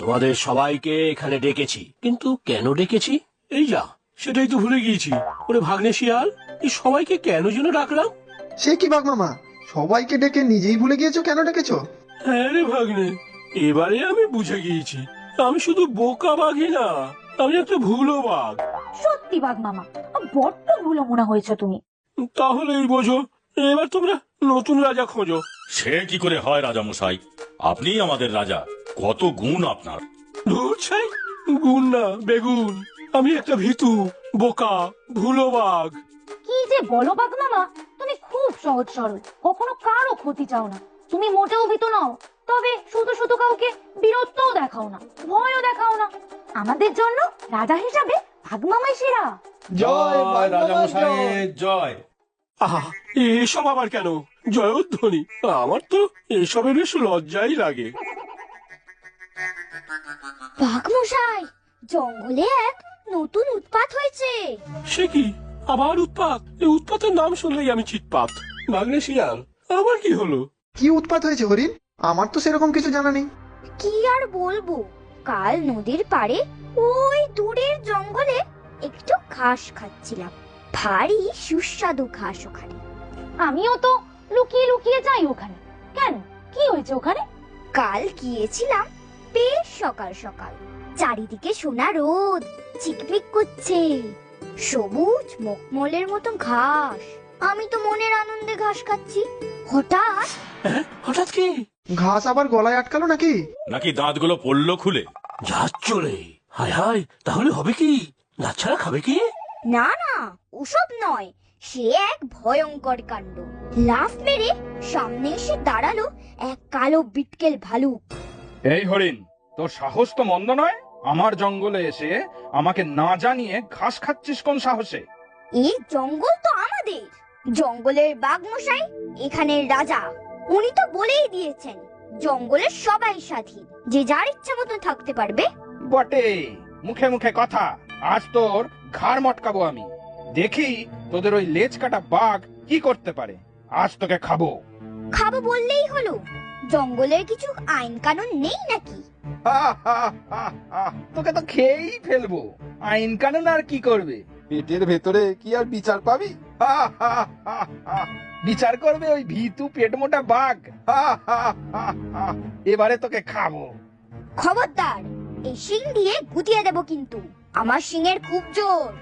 তোমাদের সবাইকে এখানে ডেকেছি। কিন্তু কেন ডেকেছি? এই যা সেটাই তো ভুলে গিয়েছি। ওরে ভাগ্নে শিয়াল এই সবাইকে কেন যেন ডাকলাম? সে কি বাঘ মামা? সবাইকে ডেকে নিজেই ভুলে গিয়েছো কেন ডেকেছো? হ্যাঁ রে ভাগ্নে এবারে আমি বুঝে গিয়েছি। আমি শুধু বোকা বাঘই না আমি একটা ভুলো বাঘ। সত্যি বাঘ মামা বড্ড ভুলো মনে হয়েছে তুমি। তাহলেই বোঝো এবার তোমরা নতুন রাজা খোঁজো। সে কি করে হয় রাজা মশাই আপনিই আমাদের রাজা। কত গুণ আপনার। ধুর ছাই গুণ না বেগুন। আমি একটা ভীতু বোকা ভুলো বাঘ কি যে বলো বাঘ মামা তুমি খুব সহজ সরল কখনো কারও ক্ষতি চাও না। তুমি মোটেও ভীত নও তবে শুধু শুধু কাউকে বীরত্বও দেখাও না ভয়ও দেখাও না। আমাদের জন্য রাজা হিসাবে ভাগ মামাই সেরা। জয় বাঘ রাজা মশাই জয়। আহা এসব আবার কেন? জয়ধ্বনি আমার তো এসবের বেশ লজ্জাই লাগে। মশাই জঙ্গলে এক নতুন উৎপাত হয়েছে। সে কি? আবার উৎপাত? এই উৎপাতের নাম শুনলেই আমি চিৎপাত। শিয়াল আবার কি হলো? কি উৎপাত হয়েছে হরিণ? আমার তো সেরকম কিছু জানা নেই। কি আর বলব? কাল নদীর পাড়ে ওই দূরের জঙ্গলে একটু ঘাস খাচ্ছিলাম। ভারী সুস্বাদু ঘাস ওখানে। আমিও তো লুকিয়ে লুকিয়ে যাই ওখানে। কেন? কি হয়েছে ওখানে? কাল গিয়েছিলাম বেশ সকাল সকাল। চারিদিকে সোনা রোদ চিকমিক করছে। সবুজ মকমলের মতো ঘাস। আমি তো মনের আনন্দে ঘাস খাচ্ছি। হঠাৎ হ্যাঁ? হঠাৎ কি? ঘাস আবার গলায় আটকালো নাকি? নাকি দাঁতগুলো পড়ল খুলে? যাচ চলে হায় হায় তাহলে হবে কি? গাছ ছাড়া খাবে কি? না না ওসব নয়। সে এক ভয়ঙ্কর কাণ্ড। লাফ মেরে সামনে এসে দাঁড়াল এক কালো বিটকেল ভালুক। এই হরিণ তোর সাহস তো মন্দ নয়? আমার জঙ্গলে এসে আমাকে না জানিয়ে ঘাস খাচ্ছিস কোন সাহসে? এই জঙ্গল তো আমাদের। জঙ্গলের বাঘ মশাই এখানের রাজা। উনি তো বলেই দিয়েছেন জঙ্গলের সবাই সাথী যে যার ইচ্ছা মতন থাকতে পারবে। বটে মুখে মুখে কথা। আজ তোর ঘাড় মটকাবো আমি। দেখি তোদের ওই লেজ কাটা বাঘ কি করতে পারে। আজ তোকে খাব। খাব বললেই হলো। জঙ্গলের কিছু আইন কানুন নেই নাকি? হা, হা, হা, হা। তোকে তো খেয়েই ফেলব। আইন কানুন আর কি করবে? পেটের ভেতরে কি আর বিচার পাবি? হা, হা, হা, হা। বিচার করবে ওই ভিতু পেট মোটা বাঘ। হা, হা, হা, হা। এবারে তোকে খাব। খবরদার এই শিং দিয়ে গুটিয়ে দেব কিন্তু। আমার শিংয়ের খুব জোর।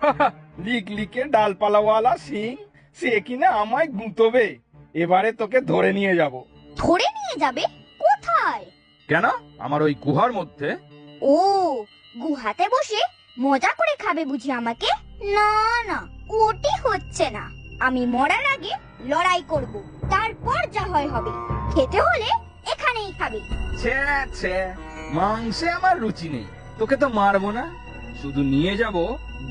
লিক লিকে ডালপালাওয়ালা শিং সে কিনা আমায় গুঁতবে। এবারে তোকে ধরে নিয়ে যাব। ধরে নিয়ে যাবে? কোথায়? কেন? আমার ওই গুহার মধ্যে। ও গুহাতে বসে মজা করে খাবে বুঝি আমাকে? না না ওটি হচ্ছে না। আমি মরার আগে লড়াই করব। তারপর যা হয় হবে। খেতে হলে এখানেই খাবে। ছে ছে মাংসে আমার রুচি নেই। তোকে তো মারবো না। শুধু নিয়ে যাব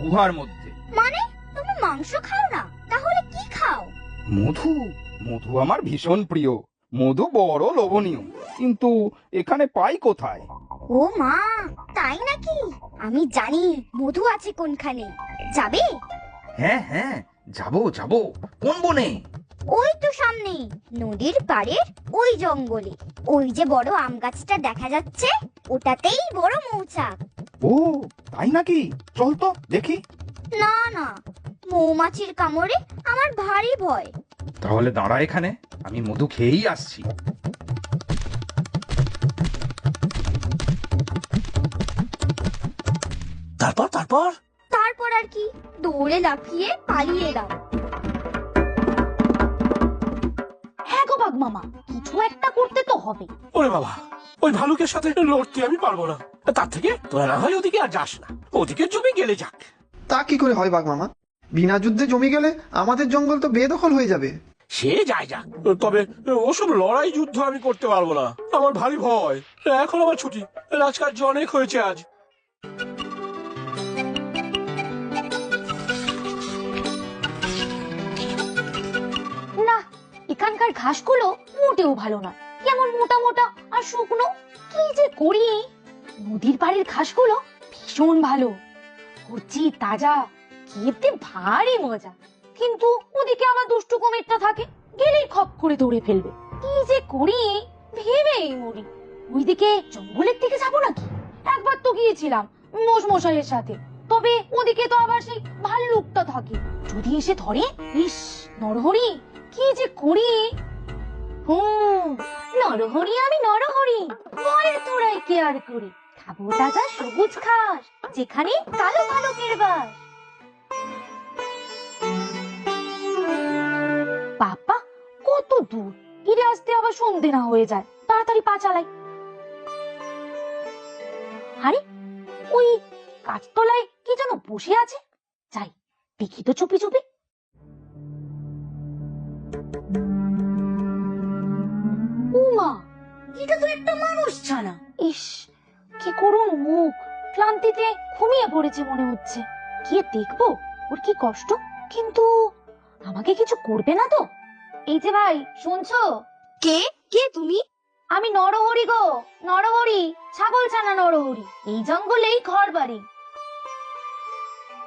গুহার মধ্যে। মানে তুমি মাংস খাও না? তাহলে কি খাও? মধু? মধু আমার ভীষণ প্রিয়। মধু বড় লোভনীয়। কিন্তু এখানে পাই কোথায়? ও মা তাই নাকি? আমি জানি মধু আছে কোনখানে। যাবে? হ্যাঁ হ্যাঁ যাব যাব। কোন বনে? ওই তো সামনে নদীর পাড়ের ওই জঙ্গলে। ওই যে বড় আম গাছটা দেখা যাচ্ছে ওটাতেই বড় মৌচাক। ও তাই নাকি? চল তো দেখি। না না মৌমাছির কামড়ে আমার ভারী ভয়। তাহলে দাঁড়া এখানে। আমি মধু খেয়েই আসছি। তারপর তারপর? তারপর আর কি? দৌড়ে লাফিয়ে পালিয়ে এলাম। হ্যাঁ গো বাঘ মামা কিছু একটা করতে তো হবে। ওরে বাবা ওই ভালুকের সাথে লড়তে আমি পারব না। তার থেকে তোরা না হয় ওদিকে আর যাস না। ওদিকে জমি গেলে যাক। তা কি করে হয় বাঘ মামা বিনা যুদ্ধে জমি গেলে আমাদের জঙ্গল তো বেদখল হয়ে যাবে। সে যায় যাক। তবে ওসব লড়াই যুদ্ধ আমি করতে পারব না। আমার ভারী ভয়। এখন আমার ছুটি। রাজকার্য অনেক হয়েছে আজ। না এখানকার ঘাসগুলো মোটেও ভালো না কেমন মোটা মোটা আর শুকনো? কি যে করি? নদীর পাড়ের ঘাসগুলো ভীষণ ভালো। কচি তাজা খেতে ভারী মজা। কিন্তু ওদিকে আমার দুষ্টু কুমিরটা থাকে, গেলেই খপ করে দৌড়ে ফেলবে। কি যে করি, ভেবেই মরি ওইদিকে জঙ্গলের দিকে যাব নাকি? একবার তো গিয়েছিলাম মোষ মশাইয়ের সাথে। তবে ওদিকে তো আবার সেই ভাল্লুকটা থাকে। যদি এসে ধরে, ইস, নরহরি, কি যে করি? হুম, নরহরি আমি নরহরি বলে তোরাই কেয়ার করি? খাব তাজা সবুজ ঘাস, যেখানে কালো ভালুকের বাস। কত দূর? ফিরে আসতে আবার সন্ধে না হয়ে যায়। তাড়াতাড়ি পা চালাই। আরে, ওই গাছতলায় কি যেন বসে আছে? যাই, দেখি তো চুপি চুপি। উমা, এটা তো একটা মানুষ ছানা ইস, কি করুন মুখ। ক্লান্তিতে ঘুমিয়ে পড়েছে মনে হচ্ছে। গিয়ে দেখব, ওর কি কষ্ট? কিন্তু আমাকে কিছু করবে না তো? এই যে ভাই শুনছো? কে? কে তুমি? আমি নরহরি গো নরহরি ছাগল ছানা নরহরি এই জঙ্গলেই ঘর বাড়ি।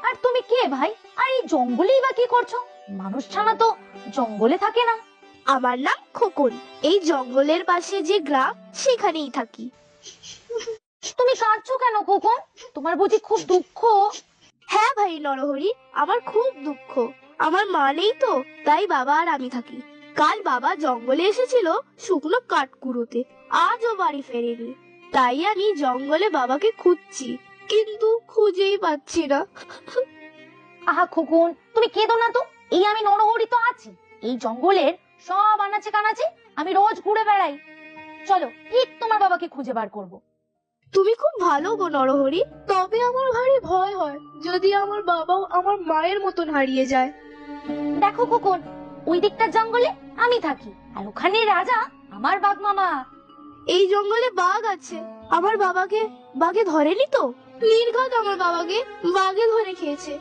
আর তুমি কে ভাই? আর এই জঙ্গলেই বা কি করছ? মানুষ ছানা তো জঙ্গলে থাকে না। আমার নাম খোকন। এই জঙ্গলের পাশে যে গ্রাম সেখানেই থাকি। তুমি কাঁদছো কেন খোকন? তোমার বুঝি খুব দুঃখ। হ্যাঁ ভাই নরহরি আমার খুব দুঃখ। আমার মা নেই তো তাই বাবা আর আমি থাকি। কাল বাবা জঙ্গলে এসেছিল শুকনো কাঠ কুড়োতে আজও বাড়ি ফেরেনি। তাই আমি জঙ্গলে বাবাকে খুঁজছি কিন্তু খুঁজেই পাচ্ছি না। আহা খোকন তুমি কেঁদো না তো এই আমি নরহরি তো আছি। এই জঙ্গলের সব আনাচে কানাচে আমি রোজ ঘুরে বেড়াই। চলো ঠিক তোমার বাবাকে খুঁজে বার করব। তুমি খুব ভালো গো নরহরি তবে আমার ভারী ভয় হয় যদি আমার বাবাও আমার মায়ের মতন হারিয়ে যায়। দেখো খোকন ওই দিকটার জঙ্গলে আমি থাকি আর ওখানে রাজা আমার বাঘ মামা এই জঙ্গলে বাঘ আছে আমার বাবাকে বাঘে ধরেনি তো? নির্ঘাত আমার বাবাকে বাঘে ধরে খেয়েছে।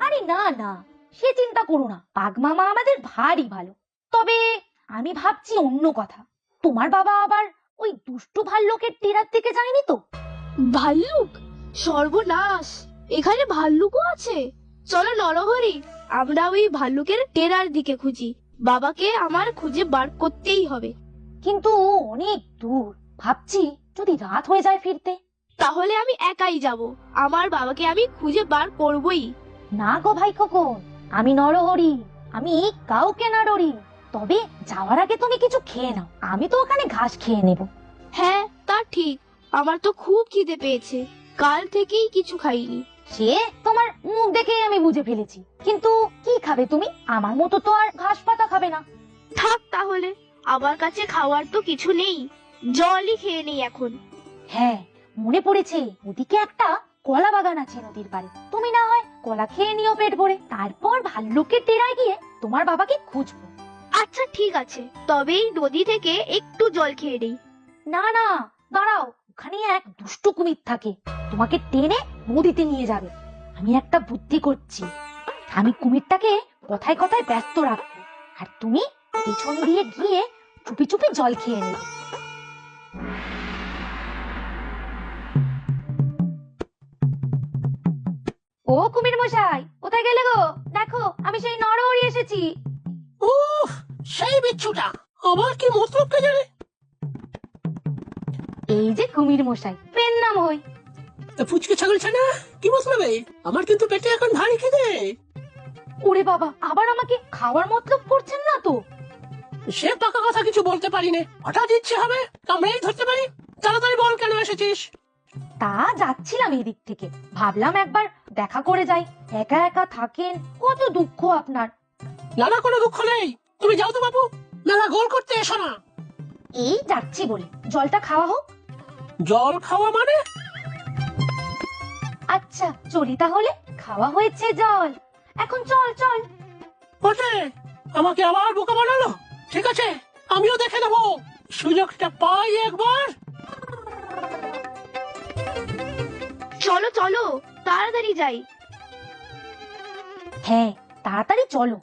আরে না না সে চিন্তা করো না বাঘ মামা আমাদের ভারী ভালো। তবে আমি ভাবছি অন্য কথা তোমার বাবা আবার ওই দুষ্টু ভাল্লুকের টেরার দিকে যায়নি তো? ভাল্লুক? সর্বনাশ! এখানে ভাল্লুকও আছে? চলো নরহরি আমরা ওই ভাল্লুকের টেরার দিকে খুঁজি। বাবাকে আমার খুঁজে বার করতেই হবে। কিন্তু অনেক দূর। ভাবছি যদি রাত হয়ে যায় ফিরতে। তাহলে আমি একাই যাব। আমার বাবাকে আমি খুঁজে বার করবই। না গো ভাই খোকন আমি নরহরি আমি কাউকে না ডরি। তবে যাওয়ার আগে তুমি কিছু খেয়ে নাও। আমি তো ওখানে ঘাস খেয়ে নেব। হ্যাঁ তা ঠিক। আমার তো খুব খিদে পেয়েছে। কাল থেকেই কিছু খাইনি। সে তোমার মুখ দেখেই আমি বুঝে ফেলেছি। কিন্তু কি খাবে তুমি? আমার মতো তো আর ঘাস পাতা খাবে না। থাক তাহলে আমার কাছে খাওয়ার তো কিছু নেই। জলই খেয়ে নেই এখন। হ্যাঁ মনে পড়েছে ওদিকে একটা কলা বাগান আছে নদীর পাড়ে। তুমি না হয় কলা খেয়ে নিও পেট ভরে। তারপর ভাল্লুকের টেরায় গিয়ে তোমার বাবাকে খুঁজবো। আচ্ছা ঠিক আছে। তবেই নদী থেকে একটু জল খেয়ে নেই। না না দাঁড়াও। ওখানে এক দুষ্টু কুমির থাকে। তোমাকে টেনে নদীতে নিয়ে যাবে। আমি একটা বুদ্ধি করছি। আমি কুমিরটাকে কথায় কথায় ব্যস্ত রাখব। আর তুমি পেছন দিয়ে গিয়ে চুপি চুপি জল খেয়ে নেবে ও কুমির মশাই কোথায় গেলে গো? দেখো আমি সেই নরহরি এসেছি। উফ সেই বিচ্ছুটা। আবার কি মতলব কে জানে? এই যে কুমির মশাই পেন নাম হই। ফুচকে ছাগল ছানা কি মতলবে আমার কিন্তু পেটে এখন ভারী খেতে ওরে বাবা আবার আমাকে খাওয়ার মতলব করছেন না তো? সে পাকা কথা কিছু বলতে পারি না হঠাৎ ইচ্ছে হবে কামড়েই ধরতে পারি। তাড়াতাড়ি বল কেন এসেছিস? তা যাচ্ছিলাম এদিক থেকে। ভাবলাম একবার দেখা করে যাই। একা একা থাকেন কত দুঃখ আপনার। নানা কোনো দুঃখ নেই। তুমি যাও তো বাবু। মেলা গোল করতে এসো না। এই যাচ্ছি বলে। জলটা খাওয়া হোক। জল খাওয়া মানে? আচ্ছা চলি তাহলে। খাওয়া হয়েছে জল। এখন চল চল। বটে আমাকে আবার বোকা বানালো? ঠিক আছে আমিও দেখে নেব। সুযোগটা পাই একবার। চলো চলো তাড়াতাড়ি যাই। হ্যাঁ তাড়াতাড়ি চলো।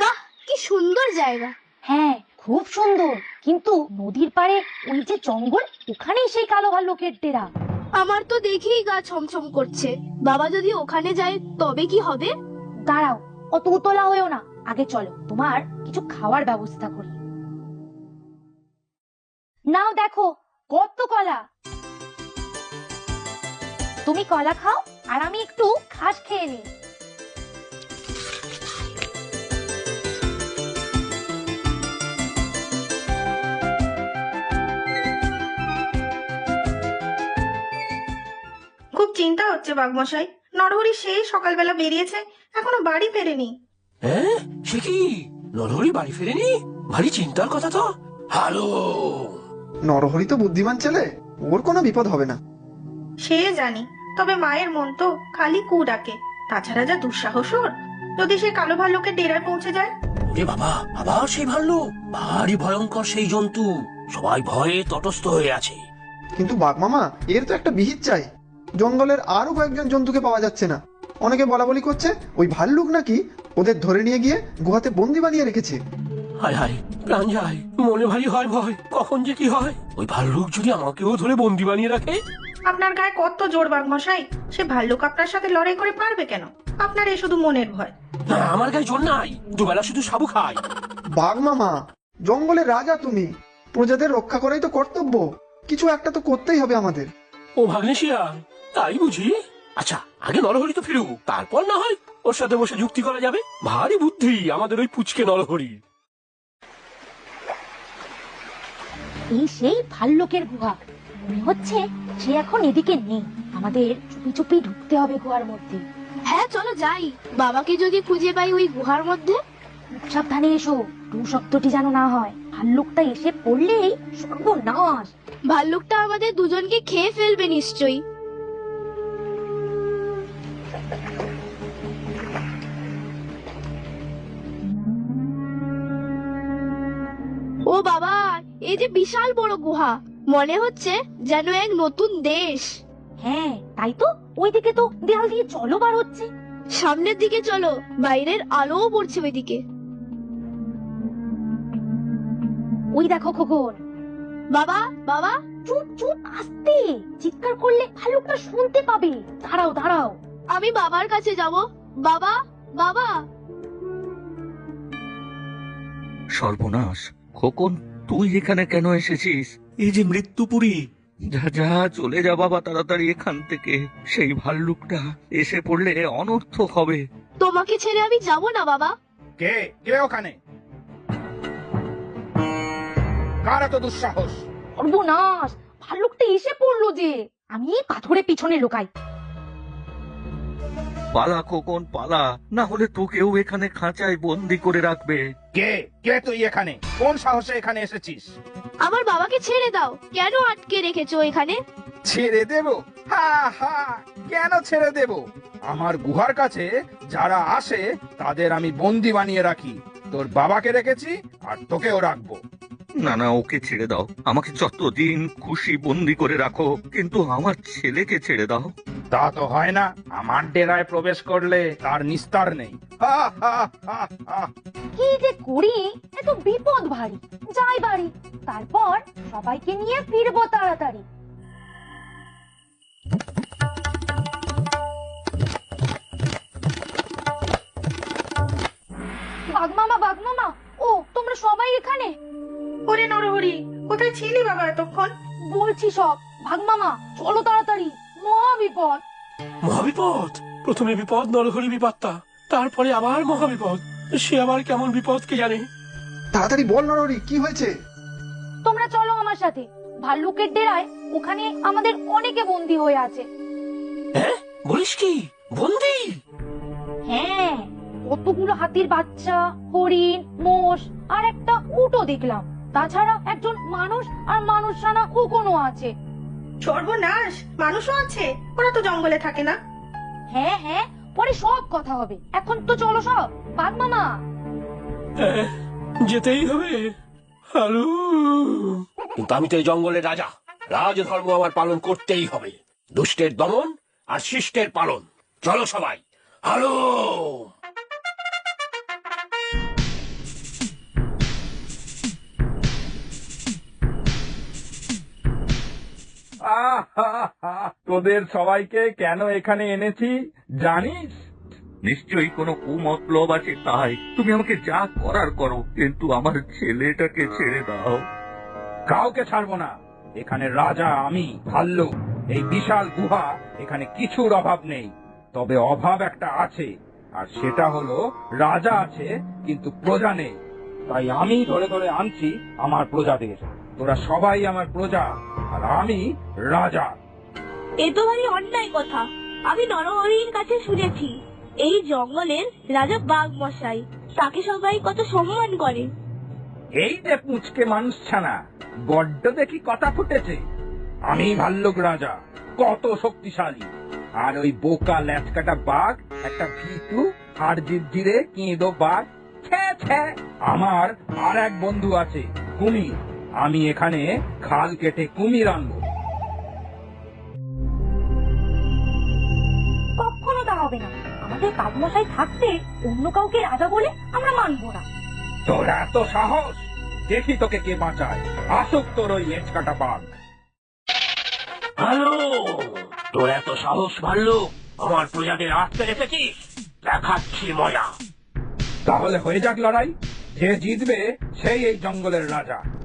বাহ কি সুন্দর জায়গা। হ্যাঁ খুব সুন্দর। কিন্তু নদীর পাড়ে ওই যে জঙ্গল ওখানেই সেই কালো ভাল্লুকের ডেরা। আমার তো দেখেই গা ছমছম করছে। বাবা যদি ওখানে যায় তবে কি হবে? দাঁড়াও অত উতলা হয়েও না। আগে চলো তোমার কিছু খাওয়ার ব্যবস্থা করি। নাও দেখো কত কলা। তুমি কলা খাও আর আমি একটু ঘাস খেয়ে নিই। খুব চিন্তা হচ্ছে বাঘমশাই। নরহরি সেই সকালবেলা বেরিয়েছে এখনও বাড়ি ফেরেনি। হ্যাঁ সে কি? নরহরি বাড়ি ফেরেনি? ভারী চিন্তার কথা তো। হ্যালো। নরহরি তো বুদ্ধিমান ছেলে ওর কোনো বিপদ হবে না। সে জানি তবে মায়ের মন তো খালি কু ডাকে। তাছাড়া যা দুঃসাহস ওর যদি সে কালো ভাল্লুকের ডেরায় পৌঁছে যায়? ওরে বাবা আবার সেই ভাল্লু ভারী ভয়ঙ্কর সেই জন্তু। সবাই ভয়ে তটস্থ হয়ে আছে। কিন্তু বাঘ মামা এর তো একটা বিহিত চাই। জঙ্গলের আরও কয়েকজন জন্তুকে পাওয়া যাচ্ছে না। অনেকে বলা বলি করছে ওই ভাল্লুক নাকি ওদের ধরে নিয়ে গিয়ে গুহাতে বন্দি বানিয়ে রেখেছে। হায় হায় প্রাণ যায় মনে ভারী হয় ভয় কখন যে কি হয়? ওই ভাল্লুক যদি আমাকেও ধরে বন্দি বানিয়ে রাখে? আপনার গায়ে কত জোর বাঘমশাই সে ভাল্লুক আপনার সাথে লড়াই করে পারবে কেন? আপনার এ শুধু মনের ভয়। না আমার গায়ে জোর নাই দুবেলা শুধু সাবু খাই। বাঘ মামা জঙ্গলের রাজা তুমি প্রজাদের রক্ষা করাই তো কর্তব্য কিছু একটা তো করতেই হবে আমাদের। ও ভাগ্নেশিয়া তাই বুঝি? আচ্ছা আগে নরহরি তো ফিরুক তারপর না হয় ওর সাথে বসে যুক্তি করা যাবে? ভারী বুদ্ধি আমাদের ওই পুচকে নরহরি এই সেই ভাল্লুকের গুহা। মনে হচ্ছে সে এখন এদিকে নেই। আমাদের চুপি চুপি ঢুকতে হবে গুহার মধ্যে। হ্যাঁ চলো যাই। বাবাকে যদি খুঁজে পাই ওই গুহার মধ্যে। সাবধানে এসো টু শব্দটি যেন না হয়। ভাল্লুকটা এসে পড়লেই সর্বনাশ। ভাল্লুকটা আমাদের দুজনকে খেয়ে ফেলবে নিশ্চয়ই। বাবা এই যে বিশাল বড় গুহা। মনে হচ্ছে যেন এক নতুন দেশ। হ্যাঁ তাই তো? ওইদিকে তো দেয়াল দিয়ে জলও বার হচ্ছে। সামনের দিকে চলো বাইরের আলোও পড়ছে ওইদিকে। ওই দেখো খোকন। বাবা বাবা। চুপ চুপ আস্তে। চিৎকার করলে ভাল্লুকটা শুনতে পাবে। দাঁড়াও দাঁড়াও। আমি বাবার কাছে যাব। বাবা বাবা। সর্বনাশ। খোকন তুই এখানে কেন এসেছিস? এই যে মৃত্যুপুরী যা যা চলে যা বাবা তাড়াতাড়ি এখান থেকে। সেই ভাল্লুকটা এসে পড়লে অনর্থ হবে। তোমাকে ছেড়ে আমি যাব না বাবা। কে? কে ওখানে? কার এত দুঃসাহস? সর্বনাশ! ভাল্লুকটা এসে পড়ল যে। আমি এই পাথরের পিছনে লুকাই। পালা খোকন পালা। না হলে তোকেও এখানে খাঁচায় বন্দি করে রাখবে। কে? কে তুই এখানে? কোন সাহসে এখানে এসেছিস? আমার বাবাকে ছেড়ে দাও। কেন আটকে রেখেছো এখানে? ছেড়ে দেব? হা হা কেন ছেড়ে দেব? আমার গুহার কাছে যারা আসে তাদের আমি বন্দি বানিয়ে রাখি। তোর বাবাকে রেখেছি আর তোকেও রাখব। না না ওকে ছেড়ে দাও। আমাকে যতদিন খুশি বন্দি করে রাখো কিন্তু আমার ছেলেকে ছেড়ে দাও। তা তো হয় না। আমার ডেরায় প্রবেশ করলে তার নিস্তার নেই। হা হা হা হা। কি যে করি এত বিপদ ভারী। যাই বাড়ি। তারপর সবাইকে নিয়ে ফিরবো তাড়াতাড়ি। বাগমামা বাগমামা ও তোমরা সবাই এখানে? ওরে নরহরি কোথায় ছিলি বাবা এতক্ষণ? বলছি সব। ভাগমামা চলো তাড়াতাড়ি। মহা বিপদ মহাবিপদ? প্রথমে বিপদ নরহরি বিপত্তা তারপরে আবার মহাবিপদ। সে আবার কেমন বিপদ কে জানে? তাড়াতাড়ি বল নরহরি কি হয়েছে? তোমরা চলো আমার সাথে। ভাল্লুকের ডেরায় ওখানে আমাদের অনেকে বন্দী হয়ে আছে। হ্যাঁ? বলিস কি? বন্দি? হ্যাঁ কতগুলো হাতির বাচ্চা হরিণ মোষ আর একটা উটও দেখলাম। তাছাড়া একজন মানুষ আর মানুষ সানা খোকনও আছে। সর্বনাশ মানুষও আছে ওরা তো জঙ্গলে থাকে না। হ্যাঁ হ্যাঁ পরে সব কথা হবে। এখন তো চলো সব। বাঘ মামা। হ্যাঁ, যেতেই হবে। হ্যালো কিন্তু আমি তো এই জঙ্গলের রাজা। রাজধর্ম আমার পালন করতেই হবে। দুষ্টের দমন আর শিষ্টের পালন। চলো সবাই। হ্যালো তোদের সবাইকে কেন এখানে এনেছি জানিস? নিশ্চয়ই কোনো কুমতলব আছে তাই। তুমি আমাকে যা করার করো কিন্তু আমার ছেলেটাকে ছেড়ে দাও। কাউকে ছাড়বো না। এখানে রাজা আমি ভাল্লুক এই বিশাল গুহা এখানে কিছুর অভাব নেই। তবে অভাব একটা আছে আর সেটা হলো রাজা আছে কিন্তু প্রজা নেই। তাই আমি ধরে ধরে আনছি আমার প্রজাদের। তোরা সবাই আমার প্রজা আর আমি রাজা। এ তো ভারী অন্যায় কথা। আমি নরহরির কাছে শুনেছি এই জঙ্গলের রাজা বাঘ মশাই তাকে সবাই কত সম্মান করে। এই যে পুচকে মানুষ ছানা বড্ড দেখি কথা ফুটেছে। আমি ভাল্লুক রাজা কত শক্তিশালী। আর ওই বোকা ল্যাচকাটা বাঘ একটা ভীতু আর জিরজিরে কেঁদো বাঘ ছ্যা ছ্যা। আমার আর এক বন্ধু আছে কুমির আমি এখানে খাল কেটে কুমির আনব। কখনো তা হবে না। আমাদের কাকমশাই থাকতে অন্য কাউকে রাজা বলে আমরা মানবো না। তোর এত সাহস? দেখি তোকে কে বাঁচায়। আসুক তোর ওই লেচকাটা বাঘ। হ্যালো তোর এত সাহস ভাল্লুক আমার প্রজাদের আসতে রেখেছিস? দেখাচ্ছি মজা। তাহলে হয়ে যাক লড়াই। যে জিতবে সেই এই জঙ্গলের রাজা।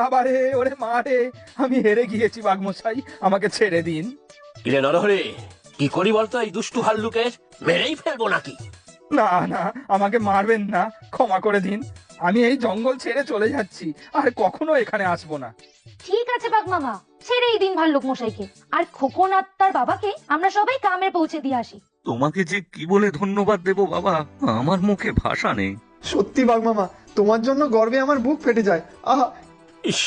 বাবা রে ওরে মা রে আমি হেরে গিয়েছি বাঘমশাই আমাকে ছেড়ে দিন। কিরে নরহরে কি করি বলতো এই দুষ্টু ভাল্লুকের মেরেই ফেলব নাকি? না না আমাকে মারবেন না ক্ষমা করে দিন। আমি এই জঙ্গল ছেড়ে চলে যাচ্ছি আর কখনো এখানে আসব না। ঠিক আছে বাঘ মামা ছেড়েই দিন ভাল্লুক মশাইকে। আর খোকন আর তার বাবাকে আমরা সবাই কামে পৌঁছে দিয়ে আসি। তোমাকে যে কি বলে ধন্যবাদ দেব বাবা আমার মুখে ভাষা নেই। সত্যি বাঘ মামা তোমার জন্য গর্বে আমার বুক ফেটে যায়। আহা ইস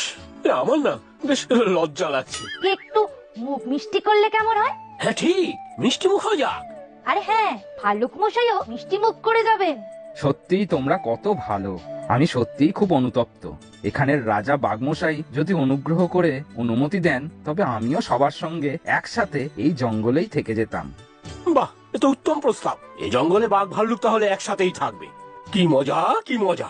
আমার না বেশ লজ্জা লাগছে। একটু মুখ মিষ্টি করলে কেমন হয়? হ্যাঁ ঠিক মিষ্টি মুখ হয়ে যাক। আরে হ্যাঁ ভাল্লুক মশাইও মিষ্টি মুখ করে যাবেন। সত্যিই তোমরা কত ভালো। আমি সত্যিই খুব অনুতপ্ত। এখানের রাজা বাঘমশাই যদি অনুগ্রহ করে অনুমতি দেন তবে আমিও সবার সঙ্গে একসাথে এই জঙ্গলেই থেকে যেতাম। বাহ এ তো উত্তম প্রস্তাব। এই জঙ্গলে বাঘ ভাল্লুক তাহলে একসাথেই থাকবে। কি মজা কি মজা।